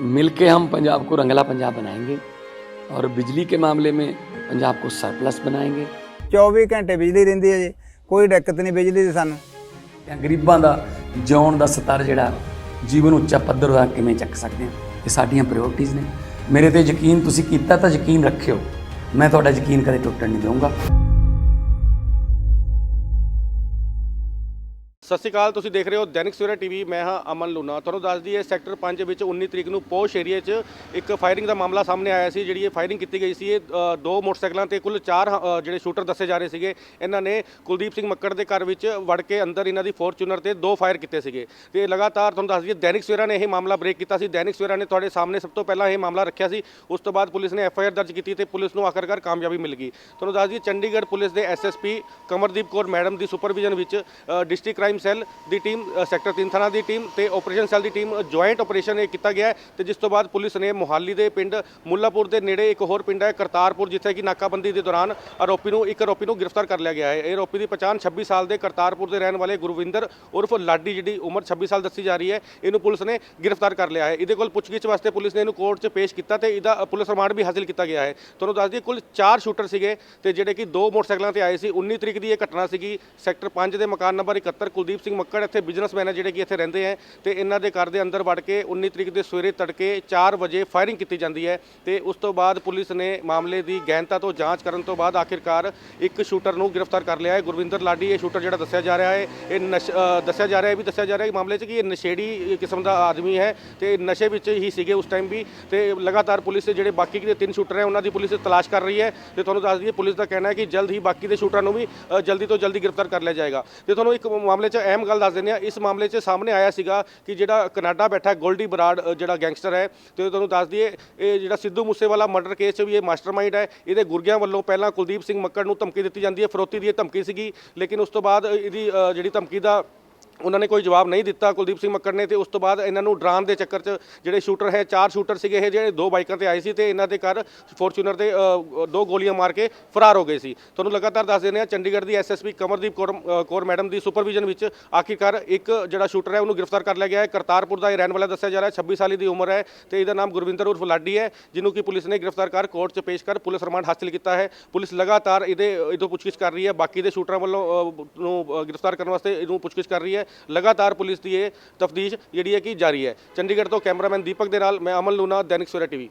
मिलके हम पंजाब को रंगला पंजाब बनाएंगे और बिजली के मामले में पंजाब को सरप्लस बनाएंगे 24 ਘੰਟੇ ਬਿਜਲੀ ਰਹਿੰਦੀ ਹੈ ਜੀ ਕੋਈ ਦਿੱਕਤ ਨਹੀਂ ਬਿਜਲੀ ਦੀ ਸਾਨੂੰ ਜਾਂ ਗਰੀਬਾਂ ਦਾ ਜਿਉਣ ਦਾ ਸਤਰ ਜਿਹੜਾ ਜੀਵਨ ਉੱਚਾ ਪੱਧਰ ਦਾ ਕਿਵੇਂ ਚੱਕ ਸਕਦੇ ਹਾਂ ਇਹ ਸਾਡੀਆਂ ਪ੍ਰਾਇੋਰਟੀਆਂ ਨੇ ਮੇਰੇ ਤੇ ਯਕੀਨ ਤੁਸੀਂ ਕੀਤਾ ਤਾਂ ਯਕੀਨ ਰੱਖਿਓ ਮੈਂ ਤੁਹਾਡਾ ਯਕੀਨ ਕਦੇ ਟੁੱਟਣ ਨਹੀਂ ਦਊਂਗਾ ਸਤਿ ਸ਼੍ਰੀ ਅਕਾਲ ਤੁਸੀਂ ਦੇਖ ਰਹੇ ਹੋ ਦੈਨਿਕ ਸਵੇਰਾ ਟੀਵੀ ਮੈਂ ਹਾਂ ਅਮਨ ਲੂਨਾ ਤੁਹਾਨੂੰ ਦੱਸ ਦਈਏ ਸੈਕਟਰ 5 ਵਿੱਚ 19 ਤਰੀਕ ਨੂੰ ਪੋਸ਼ ਏਰੀਆ 'ਚ ਇੱਕ ਫਾਇਰਿੰਗ ਦਾ ਮਾਮਲਾ ਸਾਹਮਣੇ ਆਇਆ ਸੀ ਜਿਹੜੀ ਇਹ ਫਾਇਰਿੰਗ ਕੀਤੀ ਗਈ ਸੀ। ਇਹ ਅ, ਦੋ ਮੋਟਰਸਾਈਕਲਾਂ ਤੇ ਕੁੱਲ ਚਾਰ ਅ, ਜਿਹੜੇ ਸ਼ੂਟਰ ਦੱਸੇ ਜਾ ਰਹੇ ਸੀਗੇ। ਇਹਨਾਂ ਨੇ ਕੁਲਦੀਪ ਸਿੰਘ ਮੱਕੜ ਦੇ ਘਰ ਵਿੱਚ ਵੜ ਕੇ ਅੰਦਰ ਇਹਨਾਂ ਦੀ ਫੋਰਚੂਨਰ ਤੇ ਦੋ ਫਾਇਰ ਕੀਤੇ ਸੀਗੇ। ਤੇ ਲਗਾਤਾਰ ਤੁਹਾਨੂੰ ਦੱਸ ਦਈਏ ਦੈਨਿਕ ਸਵੇਰਾ ਨੇ ਇਹ ਮਾਮਲਾ ਬ੍ਰੇਕ ਕੀਤਾ ਸੀ। ਦੈਨਿਕ ਸਵੇਰਾ ਨੇ ਤੁਹਾਡੇ ਸਾਹਮਣੇ ਸਭ ਤੋਂ ਪਹਿਲਾਂ ਇਹ ਮਾਮਲਾ ਰੱਖਿਆ ਸੀ। ਉਸ ਤੋਂ ਬਾਅਦ ਪੁਲਿਸ ਨੇ ਐਫ ਆਈ ਆਰ ਦਰਜ ਕੀਤੀ ਤੇ ਪੁਲਿਸ ਨੂੰ ਆਖਰਕਾਰ ਕਾਮਯਾਬੀ ਮਿਲ ਗਈ। ਤੁਹਾਨੂੰ ਦੱਸ ਦਈਏ ਚੰਡੀਗੜ੍ਹ ਪੁਲਿਸ ਦੇ S S P Kamardeep Kaur madam ਦੀ ਸੁਪਰਵਿਜ਼ਨ ਵਿੱਚ ਡਿਸਟ੍ਰਿਕਟ ਕ੍ਰਾਈਮ ਸੈੱਲ ਦੀ ਟੀਮ ਸੈਕਟਰ 3 ਥਾਣਾ ਦੀ ਟੀਮ ਤੇ ਆਪਰੇਸ਼ਨ ਸੈੱਲ ਦੀ ਟੀਮ ਜੁਆਇੰਟ ਆਪਰੇਸ਼ਨ ਇਹ ਕੀਤਾ ਗਿਆ ਹੈ ਤੇ ਜਿਸ ਤੋਂ ਬਾਅਦ ਪੁਲਿਸ ਨੇ ਮੁਹਾਲੀ ਦੇ ਪਿੰਡ ਮੁੱਲਾਪੁਰ ਦੇ ਨੇੜੇ ਇੱਕ ਹੋਰ ਪਿੰਡ ਹੈ, ਕਰਤਾਰਪੁਰ, ਜਿੱਥੇ ਕਿ ਨਾਕਾਬੰਦੀ ਦੇ ਦੌਰਾਨ ਆਰੋਪੀ ਨੂੰ, ਇੱਕ ਆਰੋਪੀ ਨੂੰ ਗ੍ਰਿਫਤਾਰ ਕਰ ਲਿਆ ਗਿਆ ਹੈ। ਇਹ ਆਰੋਪੀ ਦੀ ਪਛਾਣ 26 ਸਾਲ ਦੇ ਕਰਤਾਰਪੁਰ ਦੇ ਰਹਿਣ ਵਾਲੇ ਗੁਰਵਿੰਦਰ ਉਰਫ ਲਾਡੀ ਜਿਹੜੀ ਉਮਰ 26 ਸਾਲ ਦੱਸੀ ਜਾ ਰਹੀ ਹੈ, ਇਹਨੂੰ ਪੁਲਿਸ ਨੇ ਗ੍ਰਿਫਤਾਰ ਕਰ ਲਿਆ ਹੈ। ਇਹਦੇ ਕੋਲ ਪੁੱਛਗਿੱਛ ਵਾਸਤੇ ਪੁਲਿਸ ਨੇ ਇਹਨੂੰ ਕੋਰਟ 'ਚ ਪੇਸ਼ ਕੀਤਾ ਤੇ ਇਹਦਾ ਪੁਲਿਸ ਰਿਮਾਂਡ ਵੀ ਹਾਸਿਲ ਕੀਤਾ ਗਿਆ ਹੈ। ਤੁਹਾਨੂੰ ਦੱਸ ਦਈਏ, ਕੁੱਲ 4 ਸ਼ੂਟਰ ਸੀਗੇ ਤੇ ਜਿਹੜੇ ਕਿ ਦੋ ਮੋਟਰਸਾਈਕਲਾਂ ਤੇ ਆਏ ਸੀ। 19 ਤਰੀਕ ਦੀ ਇਹ ਘਟਨਾ ਸੀਗੀ। ਸੈਕਟਰ 5 ਦੇ ਮਕਾਨ ਨੰਬਰ 71 ਕੁਲਦੀਪ ਸਿੰਘ ਮੱਕੜ ਇੱਥੇ ਬਿਜ਼ਨਸਮੈਨ ਹੈ ਜਿਹੜੇ ਕਿ ਇੱਥੇ ਰਹਿੰਦੇ ਹੈ ਤੇ ਇਹਨਾਂ ਦੇ ਘਰ ਦੇ ਅੰਦਰ ਵੜ ਕੇ 19 ਤਰੀਕ ਦੇ ਸਵੇਰੇ ਤੜਕੇ 4 ਵਜੇ ਫਾਇਰਿੰਗ ਕੀਤੀ ਜਾਂਦੀ ਹੈ ਤੇ ਉਸ ਤੋਂ ਬਾਅਦ ਪੁਲਿਸ ਨੇ ਮਾਮਲੇ ਦੀ ਗਹਿਨਤਾ ਤੋਂ ਜਾਂਚ ਕਰਨ ਤੋਂ ਬਾਅਦ ਆਖਿਰਕਾਰ ਇੱਕ ਸ਼ੂਟਰ ਨੂੰ ਗ੍ਰਿਫਤਾਰ ਕਰ ਲਿਆ ਹੈ। ਗੁਰਵਿੰਦਰ ਲਾਡੀ, ਇਹ ਸ਼ੂਟਰ ਜਿਹੜਾ ਦੱਸਿਆ ਜਾ ਰਿਹਾ ਹੈ, ਇਹ ਨਸ਼- ਦੱਸਿਆ ਜਾ ਰਿਹਾ ਹੈ ਵੀ ਦੱਸਿਆ ਜਾ ਰਿਹਾ ਹੈ ਮਾਮਲੇ 'ਚ ਕਿ ਇਹ ਨਸ਼ੇੜੀ ਕਿਸਮ ਦਾ ਆਦਮੀ ਹੈ ਤੇ ਨਸ਼ੇ ਵਿੱਚ ਹੀ ਸੀਗੇ ਉਸ ਟਾਈਮ ਵੀ ਤੇ ਲਗਾਤਾਰ ਪੁਲਿਸ ਜਿਹੜੇ ਬਾਕੀ ਦੇ ਤਿੰਨ ਸ਼ੂਟਰ ਹੈ ਉਹਨਾਂ ਦੀ ਪੁਲਿਸ ਤਲਾਸ਼ ਕਰ ਰਹੀ ਹੈ ਤੇ ਤੁਹਾਨੂੰ ਦੱਸ ਦਈਏ ਪੁਲਿਸ ਦਾ ਕਹਿਣਾ ਹੈ ਕਿ ਜਲਦ ਹੀ ਬਾਕੀ ਦੇ ਸ਼ੂਟਰਾਂ ਨੂੰ ਵੀ ਜਲਦੀ ਤੋਂ ਜਲਦੀ ਗ੍ਰਿਫਤਾਰ ਕਰ ਲਿਆ ਜਾਏਗਾ। ਤੇ ਤੁਹਾਨੂੰ ਇੱਕ ਮਾਮਲੇ 'ਚ ਅਹਿਮ ਗੱਲ ਦੱਸ ਦਿੰਦੇ ਆ ਇਸ ਮਾਮਲੇ 'ਚ ਸਾਹਮਣੇ ਆਇਆ ਸੀਗਾ ਕਿ ਜਿਹੜਾ ਕਨਾਡਾ ਬੈਠਾ ਗੋਲਡੀ ਬਰਾੜ ਜਿਹੜਾ ਗੈਂਗਸਟਰ ਹੈ। ਤੇ ਤੁਹਾਨੂੰ ਦੱਸ ਦਈਏ, ਇਹ ਜਿਹੜਾ ਸਿੱਧੂ ਮੂਸੇਵਾਲਾ ਮਰਡਰ ਕੇਸ 'ਚ ਵੀ ਇਹ ਮਾਸਟਰਮਾਈਂਡ ਹੈ। ਇਹਦੇ ਗੁਰਗਿਆਂ ਵੱਲੋਂ ਪਹਿਲਾਂ ਕੁਲਦੀਪ ਸਿੰਘ ਮੱਕੜ ਨੂੰ ਧਮਕੀ ਦਿੱਤੀ ਜਾਂਦੀ ਹੈ। ਫਰੋਤੀ ਦੀ ਇਹ ਧਮਕੀ ਸੀਗੀ। ਲੇਕਿਨ ਉਸ ਤੋਂ ਬਾਅਦ ਇਹਦੀ ਜਿਹੜੀ ਧਮਕੀ ਦਾ ਉਹਨਾਂ ਨੇ ਕੋਈ ਜਵਾਬ ਨਹੀਂ ਦਿੱਤਾ ਕੁਲਦੀਪ ਸਿੰਘ ਮੱਕੜ ਨੇ ਤੇ ਉਸ ਤੋਂ ਬਾਅਦ ਇਹਨਾਂ ਨੂੰ ਡਰਾਉਣ ਦੇ ਚੱਕਰ 'ਚ ਜਿਹੜੇ ਸ਼ੂਟਰ ਹੈ, ਚਾਰ ਸ਼ੂਟਰ ਸੀਗੇ ਇਹ ਜਿਹੜੇ ਦੋ ਬਾਈਕਾਂ ਤੇ ਆਏ ਸੀ ਤੇ ਇਹਨਾਂ ਦੇ ਘਰ ਫੋਰਚੂਨਰ ਦੇ ਦੋ ਗੋਲੀਆਂ ਮਾਰ ਕੇ ਫਰਾਰ ਹੋ ਗਏ ਸੀ। ਤੁਹਾਨੂੰ ਲਗਾਤਾਰ ਦੱਸ ਦਿੰਦੇ ਆ ਚੰਡੀਗੜ੍ਹ ਦੀ ਐਸਐਸਪੀ ਕਮਰਦੀਪ ਕੌਰ ਕੌਰ ਮੈਡਮ ਦੀ ਸੁਪਰਵਿਜ਼ਨ ਵਿੱਚ ਆਖਿਰਕਾਰ ਇੱਕ ਜਿਹੜਾ ਸ਼ੂਟਰ ਹੈ ਉਹਨੂੰ ਗ੍ਰਿਫਤਾਰ ਕਰ ਲਿਆ ਗਿਆ ਹੈ। ਕਰਤਾਰਪੁਰ ਦਾ ਇਹ ਰਹਿਣ ਵਾਲਾ ਦੱਸਿਆ ਜਾ ਰਿਹਾ ਹੈ 26 ਸਾਲ ਦੀ ਉਮਰ ਹੈ ਤੇ ਇਹਦਾ ਨਾਮ ਗੁਰਵਿੰਦਰ ਉਰਫ ਲਾਡੀ ਹੈ, ਜਿਹਨੂੰ ਕਿ ਪੁਲਿਸ ਨੇ ਗ੍ਰਿਫਤਾਰ ਕਰ ਕੋਰਟ 'ਚ ਪੇਸ਼ ਕਰ ਪੁਲਿਸ ਰਿਮਾਂਡ ਹਾਸਲ ਕੀਤਾ ਹੈ। ਪੁਲਿਸ ਲਗਾਤਾਰ ਇਹਦੇ, ਇਹਦੋਂ ਪੁੱਛਗਿੱਛ ਕਰ ਰਹੀ ਹੈ, ਬਾਕੀ ਦੇ ਸ਼ੂਟਰਾਂ ਵੱਲੋਂ ਨੂੰ ਗ੍ਰਿਫਤਾਰ ਕਰਨ ਵਾਸਤੇ ਇਹਨੂੰ ਪੁੱਛਗਿੱਛ ਕਰ ਰਹੀ ਹੈ। ਲਗਾਤਾਰ ਪੁਲਿਸ ਦੀ ਇਹ ਤਫਤੀਸ਼ ਜਿਹੜੀ ਹੈ ਕਿ ਜਾਰੀ ਹੈ। ਚੰਡੀਗੜ੍ਹ ਤੋਂ ਕੈਮਰਾਮੈਨ ਦੀਪਕ ਦੇ ਨਾਲ, ਮੈਂ ਅਮਨ ਲੂਨਾ ਦੈਨਿਕ ਸਵੇਰਾ ਟੀਵੀ।